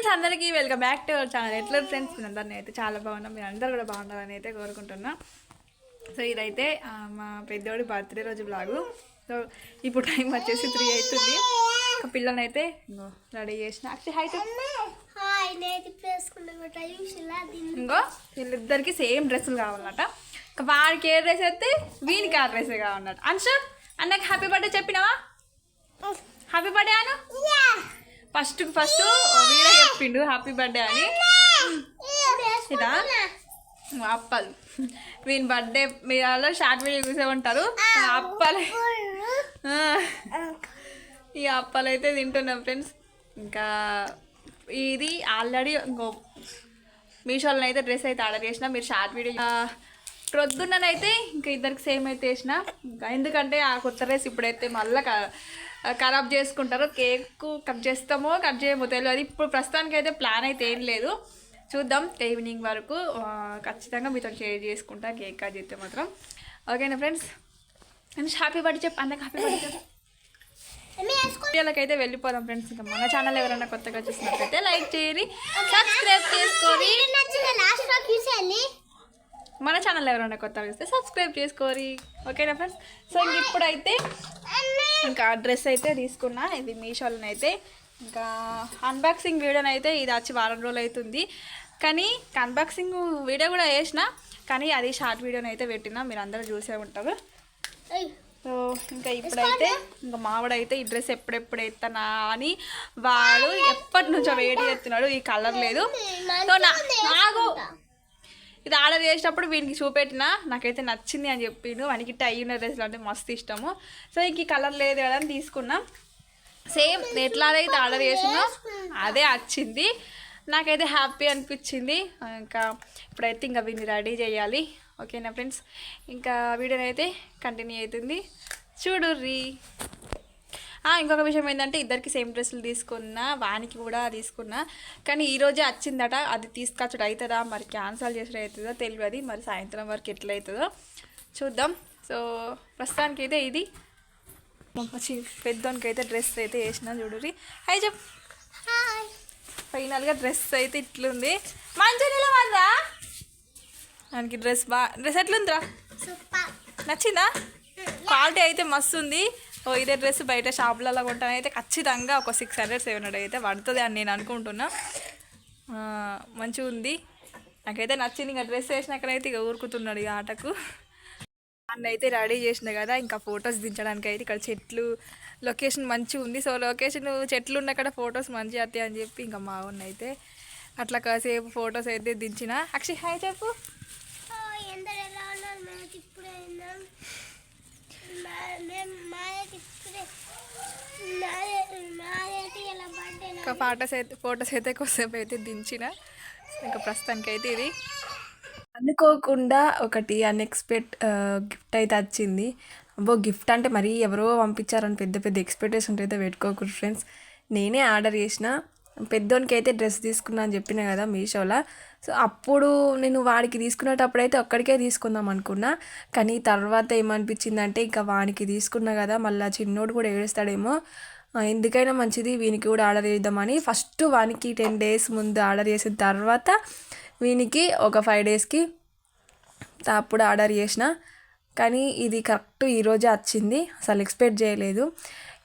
Friends అందరికీ welcome back to our channel ఎట్లా friends మీ అందరినీ అయితే చాలా బాగున్నాం. మీరు అందరు కూడా బాగుండాలని అయితే కోరుకుంటున్నా. సో ఇదైతే మా పెద్దోడి బర్త్డే రోజు బ్లాగు సో ఇప్పుడు టైం వచ్చేసి త్రీ అవుతుంది. ఒక పిల్లని అయితే ఇంకో రెడీ చేసిన. అక్షయ్ హైట్ ఇంకో వీళ్ళిద్దరికి సేమ్ డ్రెస్సులు కావాలన్నట ఇంకా వాడికి ఏ డ్రెస్ అయితే వీనికి ఆ డ్రెస్ కావాలన్నట అంశు అన్నకి హ్యాపీ బర్త్డే చెప్పినావా? హ్యాపీ బర్త్డే అను ఫస్ట్ ఫస్ట్ వీడే చెప్పిండు హ్యాపీ బర్త్డే అని. ఇదా? అప్పలు. వీని బర్త్డే మీరు అలా షార్ట్ వీడియో చూసే ఉంటారు. ఆ. అప్పలు ఈ అప్పలు అయితే తింటున్నాం ఫ్రెండ్స్. ఇంకా ఇది ఆల్రెడీ ఇంకో మీషోలో అయితే డ్రెస్ అయితే ఆర్డర్ చేసిన మీరు షార్ట్ వీడియో ప్రొద్దున్ననైతే ఇంకా ఇద్దరికి సేమ్ అయితే వేసిన ఇంకా ఎందుకంటే ఆ కొత్త డ్రెస్ ఇప్పుడైతే మళ్ళీ ఖరాబ్ చేసుకుంటారు కేక్ కట్ చేస్తామో కట్ చేయమో తెలియదు. ఇప్పుడు ప్రస్తుతానికి అయితే ప్లాన్ అయితే ఏం లేదు. చూద్దాం ఈవినింగ్ వరకు ఖచ్చితంగా మీతో షేర్ చేసుకుంటా కేక్ కట్ చేస్తే మాత్రం. ఓకేనా ఫ్రెండ్స్? అండ్ హ్యాపీ బర్త్డే చెప్పు అన్నకి హ్యాపీ బర్త్డే చెప్పు. వీడియోలకైతే వెళ్ళిపోదాం ఫ్రెండ్స్ ఇంకా. మన ఛానల్ ఎవరైనా కొత్తగా చూసినట్లయితే లైక్ చేయండి సబ్స్క్రైబ్ చేసుకోరి నచ్చింది లాస్ట్లో చూసేయండి మన ఛానల్ ఎవరైనా కొత్తగా చూస్తే సబ్స్క్రైబ్ చేసుకోరి. ఓకేనా ఫ్రెండ్స్ సో ఇంక ఇప్పుడైతే ఇంకా డ్రెస్ అయితే తీసుకున్నా. ఇది మీషోలో అయితే. ఇంకా అన్బాక్సింగ్ అయితే ఇది వచ్చి వారం రోజులు అవుతుంది. కానీ అన్బాక్సింగ్ వీడియో కూడా వేసిన కానీ అది షార్ట్ వీడియోని అయితే పెట్టినా. మీరు అందరూ చూసే ఉంటారు. సో ఇంకా ఇప్పుడైతే ఇంకా మావాడైతే ఈ డ్రెస్ ఎప్పుడెప్పుడు ఎత్తనా అని వాడు ఎప్పటి నుంచో వేడి ఎత్తున్నాడు ఈ కలర్ లేదు. సో నాకు ఇది ఆర్డర్ చేసినప్పుడు వీనికి చూపెట్టిన నాకైతే నచ్చింది అని చెప్పిండు. వానికి టై ఉన్న డ్రెస్లు అంటే మస్తు ఇష్టము. సో ఇంక కలర్ లేదు కదా అని తీసుకున్నాం. సేమ్ ఎట్లాగైతే ఆర్డర్ చేసినా అదే వచ్చింది. నాకైతే హ్యాపీ అనిపించింది. ఇంకా ఇప్పుడైతే ఇంకా వీడిని రెడీ చేయాలి. ఓకేనా ఫ్రెండ్స్? ఇంకా వీడియోని అయితే కంటిన్యూ అవుతుంది. చూడు రీ ఇంకొక విషయం ఏంటంటే ఇద్దరికి సేమ్ డ్రెస్సులు తీసుకున్నా వానికి కూడా తీసుకున్నా. కానీ ఈ రోజే వచ్చిందట అది తీసుకొచ్చుడు. అవుతుందా? మరి క్యాన్సల్ చేసుడు అవుతుందో తెలియదు మరి సాయంత్రం వరకు ఎట్లా అవుతుందో చూద్దాం. సో ప్రస్తుతానికి అయితే ఇది. మంచి పెద్దోనికి అయితే డ్రెస్ అయితే వేసిన చూడుర్రి. హై చెప్ ఫైనల్గా డ్రెస్ అయితే ఇట్లుంది. మంచిగా నిలబడరా దానికి డ్రెస్ బా డ్రెస్ ఎట్లుందిరా? నచ్చిందా? క్వాలిటీ అయితే మస్తు ఉంది. ఓ ఇదే డ్రెస్ బయట షాపులలో కొంటాను. అయితే ఖచ్చితంగా ఒక సిక్స్ హండ్రెడ్ సెవెన్ హండ్రెడ్ అయితే పడుతుంది అని నేను అనుకుంటున్నా. మంచిగా ఉంది. నాకైతే నచ్చింది ఇంకా డ్రెస్ వేసినాకనైతే ఇక ఊరుకుతున్నాడు ఇక ఆటకు. అన్న అయితే రెడీ చేసిన కదా ఇంకా ఫొటోస్ దించడానికి అయితే ఇక్కడ చెట్లు లొకేషన్ మంచిగా ఉంది. సో లొకేషన్ చెట్లు ఉన్న కాడ ఫొటోస్ మంచిగా వస్తాయి అని చెప్పి ఇంకా మా అయితే అట్లా కాసేపు ఫొటోస్ అయితే దించిన. అక్షయ్ హాయ్ చెప్పు హాయ్ అందరు ఎలా ఉన్నారు మేము ఇప్పుడే ఉన్నాం మా- మేము మాయకి ఇప్పుడే మాయ- మాయకి ఇలా బర్త్డే ఇంకా ఫోటోస్ అయితే ఫొటోస్ అయితే కొద్దిసేపు అయితే దించిన. ఇంకా ప్రస్తుతానికి అయితే ఇది. అనుకోకుండా ఒకటి అన్ఎక్స్పెక్ట్ గిఫ్ట్ అయితే వచ్చింది. అబ్బో గిఫ్ట్ అంటే మరీ ఎవరో పంపించారని పెద్ద పెద్ద ఎక్స్పెక్టేషన్ అయితే పెట్టుకోకూడదు ఫ్రెండ్స్ నేనే ఆర్డర్ చేసిన. పెద్దోనికి అయితే డ్రెస్ తీసుకున్నా అని చెప్పిన కదా మీషోలో. సో అప్పుడు నేను వాడికి తీసుకునేటప్పుడు అయితే ఒక్కడికే తీసుకుందాం అనుకున్నా. కానీ తర్వాత ఏమనిపించిందంటే ఇంకా వానికి తీసుకున్నా కదా మళ్ళీ చిన్నోడు కూడా ఏడుస్తాడేమో. ఎందుకైనా మంచిది వీనికి కూడా ఆర్డర్ చేద్దామని. ఫస్ట్ వానికి టెన్ డేస్ ముందు ఆర్డర్ చేసిన తర్వాత వీనికి ఒక ఫైవ్ డేస్కి అప్పుడు ఆర్డర్ చేసిన. కానీ ఇది కరెక్ట్ ఈరోజే వచ్చింది. అసలు ఎక్స్పెక్ట్ చేయలేదు.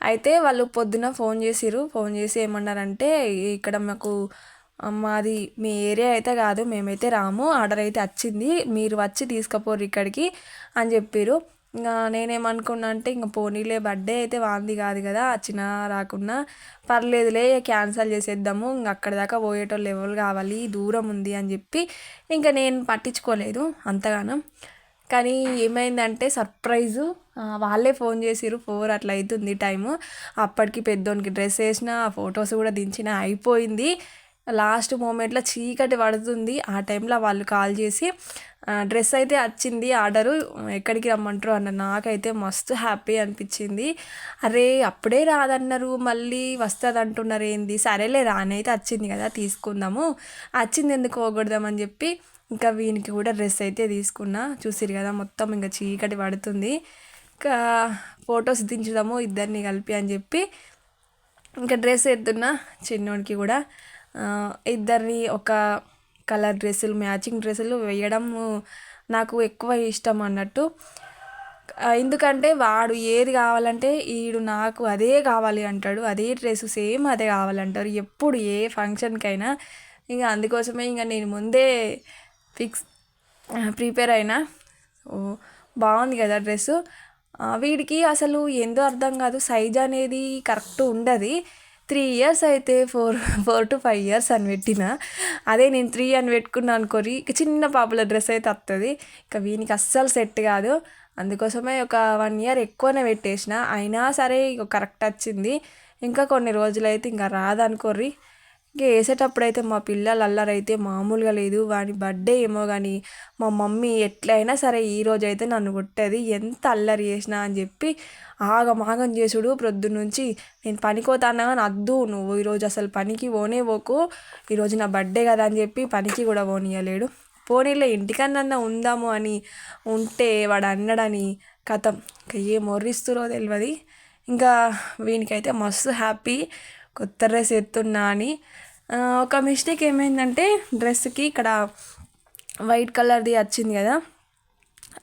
అయితే వాళ్ళు పొద్దున ఫోన్ చేసిరు ఫోన్ చేసి ఏమన్నారంటే ఇక్కడ మాకు మాది మీ ఏరియా అయితే కాదు మేమైతే రాము ఆర్డర్ అయితే వచ్చింది మీరు వచ్చి తీసుకుపోరు ఇక్కడికి అని చెప్పారు ఇంకా నేనేమనుకున్నా అంటే ఇంకా పోనీలే బర్త్డే అయితే వాంది కాదు కదా వచ్చినా రాకున్నా. పర్లేదులే క్యాన్సల్ చేసేద్దాము ఇంక అక్కడ దాకా పోయేటోళ్ళు ఎవరు కావాలి దూరం ఉంది అని చెప్పి ఇంకా నేను పట్టించుకోలేదు అంతగానం. కానీ ఏమైందంటే సర్ప్రైజు వాళ్ళే ఫోన్ చేసిరు ఫోర్ అట్లా అవుతుంది టైము. అప్పటికి పెద్దోనికి డ్రెస్ వేసిన ఫొటోస్ కూడా దించిన అయిపోయింది. లాస్ట్ మూమెంట్లో చీకటి పడుతుంది. ఆ టైంలో వాళ్ళు కాల్ చేసి డ్రెస్ అయితే వచ్చింది ఆర్డరు ఎక్కడికి రమ్మంటారు అన్న నాకైతే మస్తు హ్యాపీ అనిపించింది. అరే అప్పుడే రాదన్నారు మళ్ళీ వస్తుంది అంటున్నారు ఏంది? సరేలే రానైతే వచ్చింది కదా తీసుకుందాము. వచ్చింది ఎందుకు పోగొడదామని చెప్పి ఇంకా వీనికి కూడా డ్రెస్ అయితే తీసుకున్నా. చూసిరు కదా మొత్తం ఇంకా చీకటి పడుతుంది. ఇంకా ఫొటోస్ దించుదాము ఇద్దరిని కలిపి అని చెప్పి ఇంకా డ్రెస్ ఎత్తున్నా చిన్నోడికి కూడా. ఇద్దరిని ఒక కలర్ డ్రెస్సులు మ్యాచింగ్ డ్రెస్సులు వేయడం నాకు ఎక్కువ ఇష్టం అన్నట్టు. ఎందుకంటే వాడు ఏది కావాలంటే ఈడు నాకు అదే కావాలి అంటాడు. అదే డ్రెస్ సేమ్ అదే కావాలంటారు. ఎప్పుడు ఏ ఫంక్షన్కైనా. ఇంకా అందుకోసమే ఇంకా నేను ముందే ఫిక్స్ ప్రిపేర్ అయినా. ఓ బాగుంది కదా డ్రెస్సు. వీడికి అసలు ఏందో అర్థం కాదు. సైజ్ అనేది కరెక్ట్ ఉండదు. త్రీ ఇయర్స్ అయితే four four to five years అని పెట్టిన. అదే నేను త్రీ అని పెట్టుకున్నాను అనుకోరి. చిన్న పాపల డ్రెస్ అయితే వస్తుంది ఇక వీనికి అస్సలు సెట్ కాదు. అందుకోసమే ఒక వన్ ఇయర్ ఎక్కువనే పెట్టేసిన. అయినా సరే కరెక్ట్ వచ్చింది. ఇంకా కొన్ని రోజులైతే ఇంకా రాదనుకోర్రి. ఇంకా వేసేటప్పుడు అయితే మా పిల్లలు అల్లరైతే మామూలుగా లేదు. వాని బర్త్డే ఏమో కానీ మా మమ్మీ ఎట్లయినా సరే ఈ రోజు అయితే నన్ను కొట్టేది. ఎంత అల్లరి చేసినా అని చెప్పి ఆగమాగం చేసుడు ప్రొద్దున నుంచి నేను పనికోతానా కానీ అద్దు నువ్వు ఈరోజు అసలు పనికి పోనే పోకు. ఈరోజు నా బర్త్డే కదా అని చెప్పి పనికి కూడా పోనీయలేడు పోనీలే ఇంటికన్నా ఉందాము అని ఉంటే వాడు అన్నాడని కథం. ఇంకా ఏ మొర్రిస్తురో తెలియదు ఇంకా వీనికైతే మస్తు హ్యాపీ. కొత్త డ్రెస్ ఎత్తున్నా అని ఒక మిస్టేక్ ఏమైందంటే డ్రెస్కి ఇక్కడ వైట్ కలర్ది వచ్చింది కదా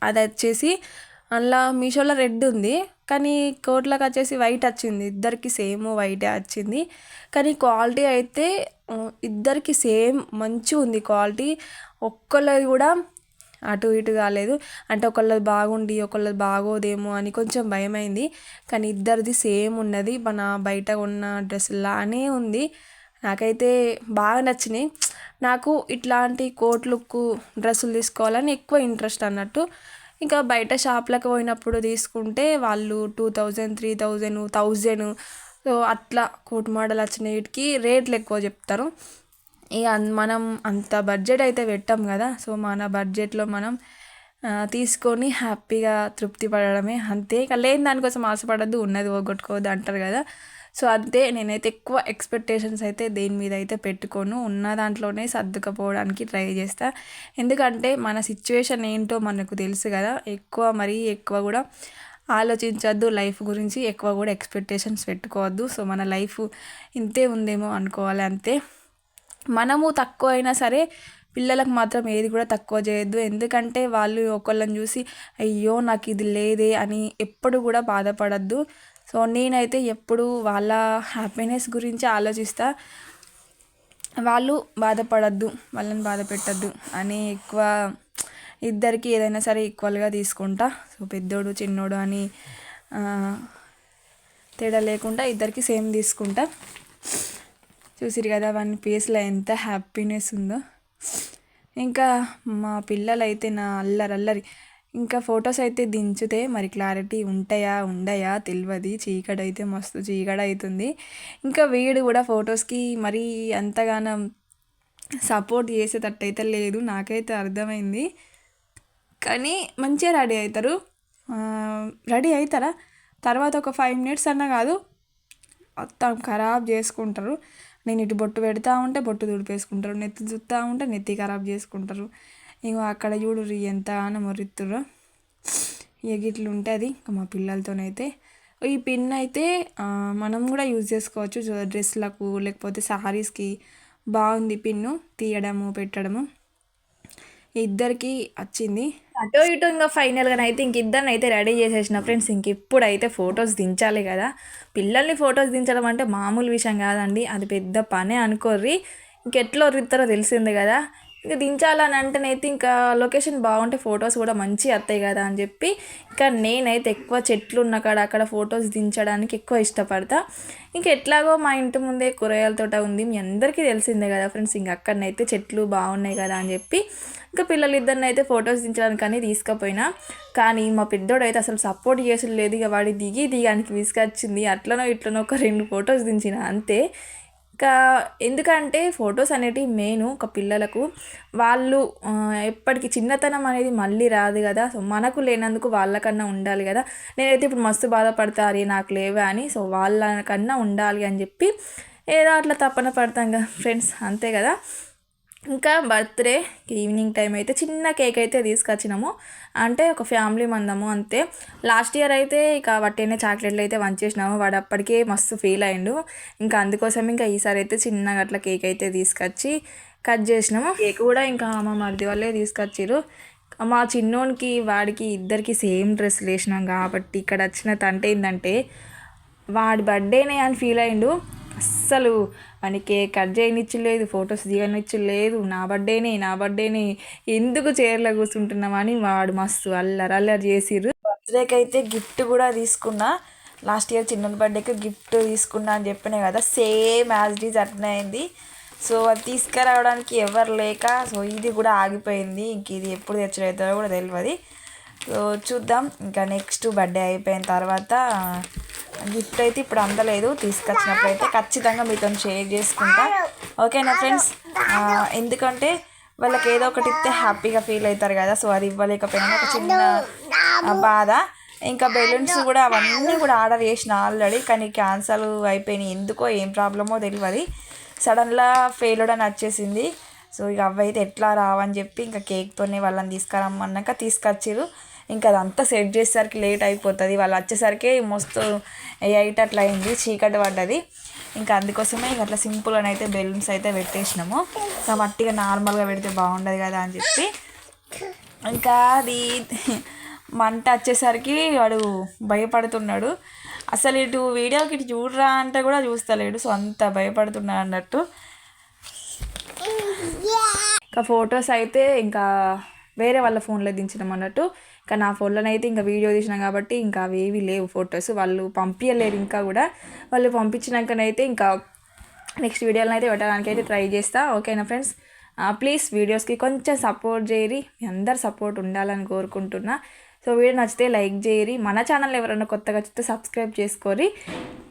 అది వచ్చేసి అందులో మీషోలో రెడ్ ఉంది. కానీ కోట్లకు వచ్చేసి వైట్ వచ్చింది. ఇద్దరికి సేమ్ వైటే వచ్చింది. కానీ క్వాలిటీ అయితే ఇద్దరికి సేమ్ మంచిగా ఉంది క్వాలిటీ ఒక్కళ్ళది కూడా అటు ఇటు కాలేదు. అంటే ఒకళ్ళది బాగుండి ఒకళ్ళది బాగోదేమో అని కొంచెం భయమైంది. కానీ ఇద్దరిది సేమ్ ఉన్నది. మన బయట ఉన్న డ్రెస్సులానే ఉంది. నాకైతే బాగా నచ్చినాయి. నాకు ఇట్లాంటి కోట్ లుక్ డ్రెస్సులు తీసుకోవాలని ఎక్కువ ఇంట్రెస్ట్ అన్నట్టు. ఇంకా బయట షాప్లకు పోయినప్పుడు తీసుకుంటే వాళ్ళు two thousand three thousand thousand. So అట్లా కోట్ మోడల్ వచ్చిన వీటికి రేట్లు ఎక్కువ చెప్తారు. ఇక అన్- మనం అంత బడ్జెట్ అయితే పెట్టాం కదా. సో మన బడ్జెట్లో మనం తీసుకొని హ్యాపీగా తృప్తి పడడమే అంతే. ఇక లేని దానికోసం ఆశపడద్దు ఉన్నది పోగొట్టుకోవద్దు అంటారు కదా. సో అంతే నేనైతే ఎక్కువ ఎక్స్పెక్టేషన్స్ అయితే దేని మీద అయితే పెట్టుకోను. ఉన్న దాంట్లోనే సర్దుకపోవడానికి ట్రై చేస్తా. ఎందుకంటే మన సిచ్యువేషన్ ఏంటో మనకు తెలుసు కదా ఎక్కువ మరీ ఎక్కువ కూడా ఆలోచించద్దు లైఫ్ గురించి ఎక్కువ కూడా ఎక్స్పెక్టేషన్స్ పెట్టుకోవద్దు. సో మన లైఫ్ ఇంతే ఉందేమో అనుకోవాలి అంతే. మనము తక్కువ అయినా సరే పిల్లలకు మాత్రం ఏది కూడా తక్కువ చేయొద్దు. ఎందుకంటే వాళ్ళు ఒకళ్ళని చూసి అయ్యో నాకు ఇది లేదే అని ఎప్పుడు కూడా బాధపడద్దు. సో నేనైతే ఎప్పుడు వాళ్ళ హ్యాపీనెస్ గురించి ఆలోచిస్తా. వాళ్ళు బాధపడద్దు వాళ్ళని బాధ పెట్టద్దు అని ఎక్కువ ఇద్దరికి ఏదైనా సరే ఈక్వల్గా తీసుకుంటా. సో పెద్దోడు చిన్నోడు అని తేడా లేకుండా ఇద్దరికి సేమ్ తీసుకుంటా. చూసిరు కదా వాని ఫేస్లో ఎంత హ్యాపీనెస్ ఉందో. ఇంకా మా పిల్లలైతే నా అల్లరి అల్లరి. ఇంకా ఫొటోస్ అయితే దించితే మరి క్లారిటీ ఉంటాయా ఉండయా తెలియదు చీకటి అయితే మస్తు చీకటి అవుతుంది ఇంకా వీడు కూడా ఫొటోస్కి మరీ అంతగానం సపోర్ట్ చేసేటట్టు అయితే లేదు. నాకైతే అర్థమైంది. కానీ మంచిగా రెడీ అవుతారు రెడీ అవుతారా తర్వాత ఒక ఫైవ్ మినిట్స్ అన్నా కాదు మొత్తం ఖరాబ్ చేసుకుంటారు. నేను ఇటు బొట్టు పెడతా ఉంటే బొట్టు తుడిపేసుకుంటారు నెత్తి చూస్తూ ఉంటే నెత్తి ఖరాబ్ చేసుకుంటారు. ఇగో అక్కడ చూడు ఎంత అని మొరిత్తుర్రో ఇక గిట్ల ఉంటుంది. ఇంకా మా పిల్లలతోనైతే. ఈ పిన్ అయితే మనం కూడా యూజ్ చేసుకోవచ్చు. డ్రెస్లకు లేకపోతే సారీస్కి బాగుంది పిన్ను. తీయడము పెట్టడము. ఇద్దరికి వచ్చింది. అటో ఇటో ఇంకా ఫైనల్గా అయితే ఇంక ఇద్దరిని అయితే రెడీ చేసేసిన ఫ్రెండ్స్. ఇంక ఇప్పుడైతే ఫొటోస్ దించాలి కదా. పిల్లల్ని ఫొటోస్ దించడం అంటే మామూలు విషయం కాదండి. అది పెద్ద పనే అనుకోర్రి. ఇంకెట్లో రిత్తరో తెలిసింది కదా. ఇంకా దించాలని అంటేనైతే ఇంకా లొకేషన్ బాగుంటే ఫొటోస్ కూడా మంచి వస్తాయి కదా అని చెప్పి ఇంకా నేనైతే ఎక్కువ చెట్లు ఉన్న కాడ అక్కడ ఫొటోస్ దించడానికి ఎక్కువ ఇష్టపడతా. ఇంకా ఎట్లాగో మా ఇంటి ముందే కూరగాయల తోట ఉంది. మీ అందరికీ తెలిసిందే కదా ఫ్రెండ్స్ ఇంకా అక్కడనైతే చెట్లు బాగున్నాయి కదా అని చెప్పి ఇంకా పిల్లలు ఇద్దరిని అయితే ఫొటోస్ దించడానికి అని తీసుకుపోయినా. కానీ మా పెద్దోడు అయితే అసలు సపోర్ట్ చేసలేదు ఇక వాడి దిగి దిగానికి విసుకొచ్చింది అట్లనో ఇట్లనో ఒక రెండు ఫొటోస్ దించిన అంతే. ఇంకా ఎందుకంటే ఫొటోస్ అనేటివి మెయిన్ ఒక పిల్లలకు. వాళ్ళు ఎప్పటికీ చిన్నతనం అనేది మళ్ళీ రాదు కదా. సో మనకు లేనందుకు వాళ్ళకన్నా ఉండాలి కదా. నేనైతే ఇప్పుడు మస్తు బాధపడతా అరే నాకు లేవా అని. సో వాళ్ళకన్నా ఉండాలి అని చెప్పి ఏదో అట్లా తప్పన పడతాం కదా ఫ్రెండ్స్. అంతే కదా. ఇంకా బర్త్డే ఈవినింగ్ టైం అయితే చిన్న కేక్ అయితే తీసుకొచ్చినాము. అంటే ఒక ఫ్యామిలీ మందము అంతే. లాస్ట్ ఇయర్ అయితే ఇక వట్టేనే చాక్లెట్లు అయితే వంచేసినాము. వాడు అప్పటికే మస్తు ఫీల్ అయిండు. ఇంకా అందుకోసం ఇంకా ఈసారి అయితే చిన్నగా అట్లా కేక్ అయితే తీసుకొచ్చి కట్ చేసినాము. కేక్ కూడా ఇంకా మా మరిది వాళ్ళే తీసుకొచ్చారు మా చిన్నోనికి వాడికి ఇద్దరికి సేమ్ డ్రెస్ వేసినాం కాబట్టి ఇక్కడ వచ్చిన తంట ఏంటంటే వాడి బర్త్డేనే అని ఫీల్ అయిండు. అస్సలు మనకి కట్ చేయనిచ్చలేదు ఫొటోస్ దిగనిచ్చలేదు. నా బర్త్డేనే నా బర్త్డేనే ఎందుకు చీరలో కూర్చుంటున్నామని వాడు మస్తు అల్లరి అల్లరి చేసిర్రు. బర్త్డేకి అయితే గిఫ్ట్ కూడా తీసుకున్నా. లాస్ట్ ఇయర్ చిన్న బర్త్డేకి గిఫ్ట్ తీసుకున్నా అని చెప్పినా కదా సేమ్ యాజ్ డీజ్ అట్నే అయింది. సో అది తీసుకురావడానికి ఎవరు లేక సో ఇది కూడా ఆగిపోయింది. ఇంక ఇది ఎప్పుడు తెచ్చలేదో కూడా తెలియదు చూద్దాం. ఇంకా నెక్స్ట్ బర్త్డే అయిపోయిన తర్వాత గిఫ్ట్ అయితే ఇప్పుడు అందలేదు. తీసుకొచ్చినప్పుడు అయితే ఖచ్చితంగా మీతో షేర్ చేసుకుంటా. ఓకేనా ఫ్రెండ్స్ ఎందుకంటే వాళ్ళకి ఏదో ఒకటి ఇస్తే హ్యాపీగా ఫీల్ అవుతారు కదా. సో అది ఇవ్వలేకపోయినా ఒక చిన్న బాధ. ఇంకా బెలూన్స్ కూడా అవన్నీ కూడా ఆర్డర్ చేసిన ఆల్రెడీ కానీ క్యాన్సల్ అయిపోయినాయి. ఎందుకో ఏం ప్రాబ్లమో తెలియదు సడన్గా ఫెయిల్ అని వచ్చేసింది సో ఇక అవైతే ఎట్లా రావని చెప్పి ఇంకా కేక్తోనే వాళ్ళని తీసుకురమ్మన్నాక తీసుకొచ్చిర్రు. ఇంకా అదంతా సెట్ చేసేసరికి లేట్ అయిపోతుంది. వాళ్ళు వచ్చేసరికి మస్తు ఎయిట్ అట్లా అయింది. చీకటి పడ్డది. ఇంకా అందుకోసమే ఇక అట్లా సింపుల్గా అయితే బెలూన్స్ అయితే పెట్టేసినాము. ఇంకా మట్టిగా నార్మల్గా పెడితే బాగుండదు కదా అని చెప్పి. ఇంకా అది మంట వచ్చేసరికి వాడు భయపడుతున్నాడు. అసలు ఇటు వీడియోకి ఇటు చూడరా అంటే కూడా చూస్తలేడు. సో అంత భయపడుతున్నాడు అన్నట్టు. ఇంకా ఫొటోస్ అయితే ఇంకా వేరే వాళ్ళ ఫోన్లో దించినాం అన్నట్టు. కానీ నా ఫోన్లోనైతే ఇంకా వీడియో తీసినాం కాబట్టి ఇంకా అవి ఏవి లేవు ఫొటోస్. వాళ్ళు పంపించలేరు ఇంకా కూడా. వాళ్ళు పంపించినాకనైతే ఇంకా నెక్స్ట్ వీడియోలను అయితే పెట్టడానికి అయితే ట్రై చేస్తా. ఓకేనా ఫ్రెండ్స్? ప్లీజ్ వీడియోస్కి కొంచెం సపోర్ట్ చేయరి మీ అందరు సపోర్ట్ ఉండాలని కోరుకుంటున్నా. సో వీడియో నచ్చితే లైక్ చేయరి మన ఛానల్ ఎవరైనా కొత్తగా చూస్తే సబ్స్క్రైబ్ చేసుకోరి.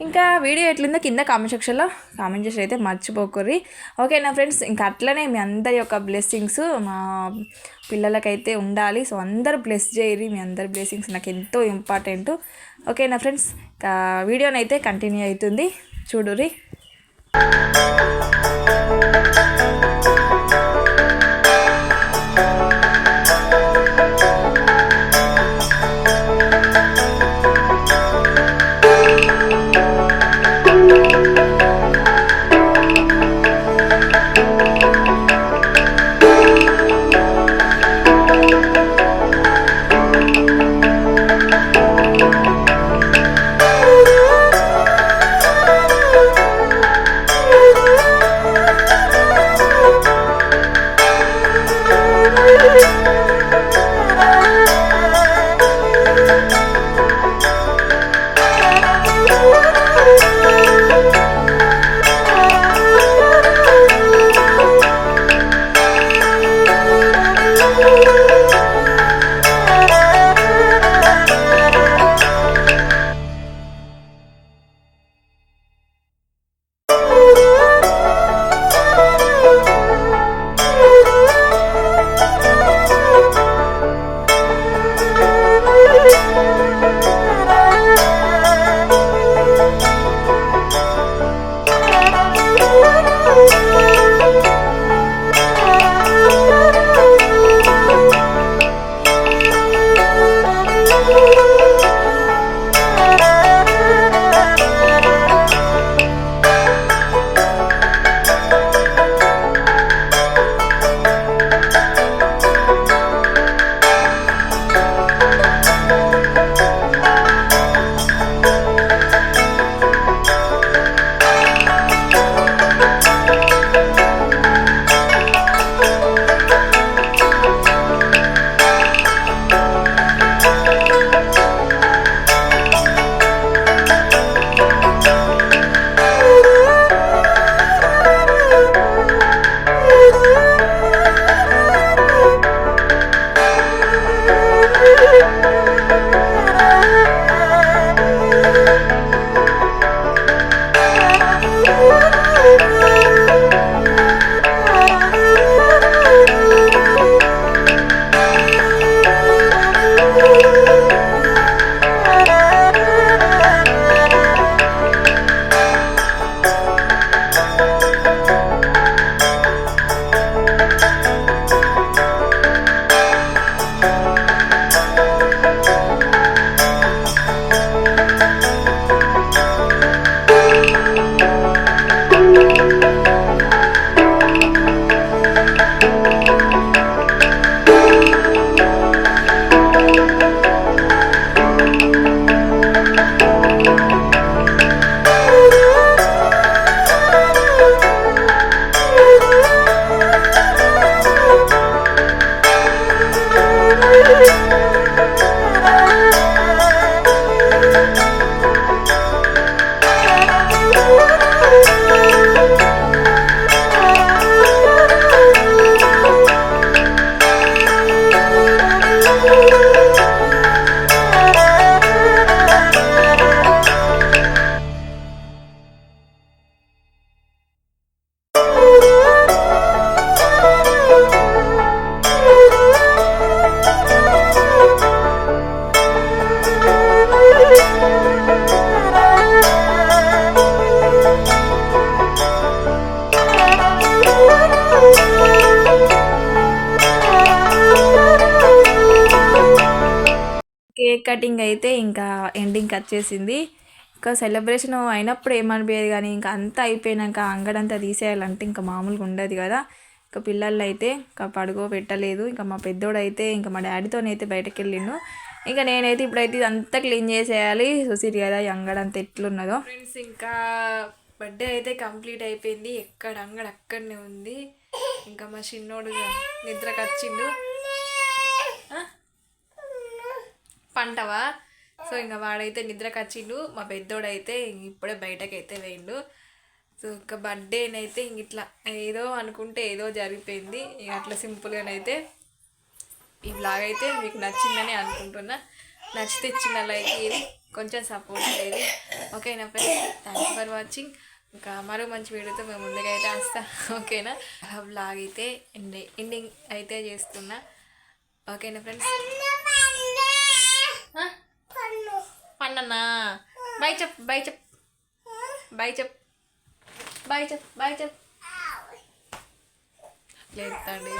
ఇంకా వీడియో ఎట్లుందో కింద కామెంట్ సెక్షన్లో కామెంట్ చేసి అయితే మర్చిపోకరి ఓకేనా ఫ్రెండ్స్? ఇంకా అట్లనే మీ అందరి యొక్క బ్లెస్సింగ్స్ మా పిల్లలకైతే ఉండాలి. సో అందరు బ్లెస్ చేయరి మీ అందరి బ్లెస్సింగ్స్ నాకు ఎంతో ఇంపార్టెంట్ ఓకేనా ఫ్రెండ్స్? ఇంకా వీడియోనైతే కంటిన్యూ అవుతుంది. చూడురి కేక్ కటింగ్ అయితే ఇంకా ఎండింగ్ వచ్చేసింది ఇంకా సెలబ్రేషన్ అయినప్పుడు ఏమనిపించేది కానీ ఇంకా అంతా అయిపోయినాక అంగడంతా తీసేయాలంటే ఇంకా మామూలుగా ఉండదు కదా. ఇంకా పిల్లలు అయితే ఇంకా పడుకో పెట్టలేదు ఇంకా మా పెద్దోడైతే ఇంకా మా డాడీతోనైతే బయటకు వెళ్ళిండు ఇంకా నేనైతే ఇప్పుడైతే ఇదంతా క్లీన్ చేసేయాలి. చూసిరు కదా ఈ అంగడంతా ఎట్లున్నదో. ఫ్రెండ్స్ ఇంకా బర్త్డే అయితే కంప్లీట్ అయిపోయింది. ఎక్కడ అంగడి అక్కడనే ఉంది. ఇంకా మా చిన్నోడు నిద్రకు వచ్చిండు పంటవా? సో ఇంకా వాడైతే నిద్రకు వచ్చిండు మా పెద్దోడైతే ఇప్పుడే బయటకైతే వేయిండు సో ఇంకా బర్త్డేనైతే ఇంక ఇట్లా ఏదో అనుకుంటే ఏదో జరిగిపోయింది. ఇక అట్లా సింపుల్గానైతే ఈ బ్లాగ్ అయితే మీకు నచ్చిందని అనుకుంటున్నా. నచ్చితే చిన్న లైక్ ఇది కొంచెం సపోర్ట్ అనేది ఓకేనా ఫ్రెండ్స్? థ్యాంక్ ఫర్ వాచింగ్ ఇంకా మరో మంచి వీడియోతో మేము ముందుగా అయితే వస్తా. ఓకేనా? బ్లాగ్ అయితే ఎండింగ్ అయితే చేస్తున్నా. ఓకేనా ఫ్రెండ్స్? పండన్నా బై చెప్ బై చెప్ బై చెప్ బై చెప్ బై చెప్ లేదండి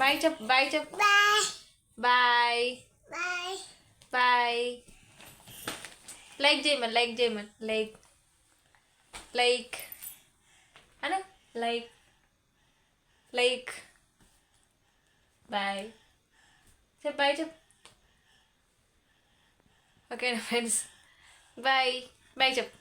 బాయ్ చెప్ బాయ్ చెప్ బాయ్ బాయ్ లైక్ చేయమని లైక్ చేయమని లైక్ లైక్ అను లైక్ లైక్ బాయ్ చెప్ బాయ్ చెప్ ఓకేనా ఫ్రెండ్స్ బాయ్ బాయ్ చెప్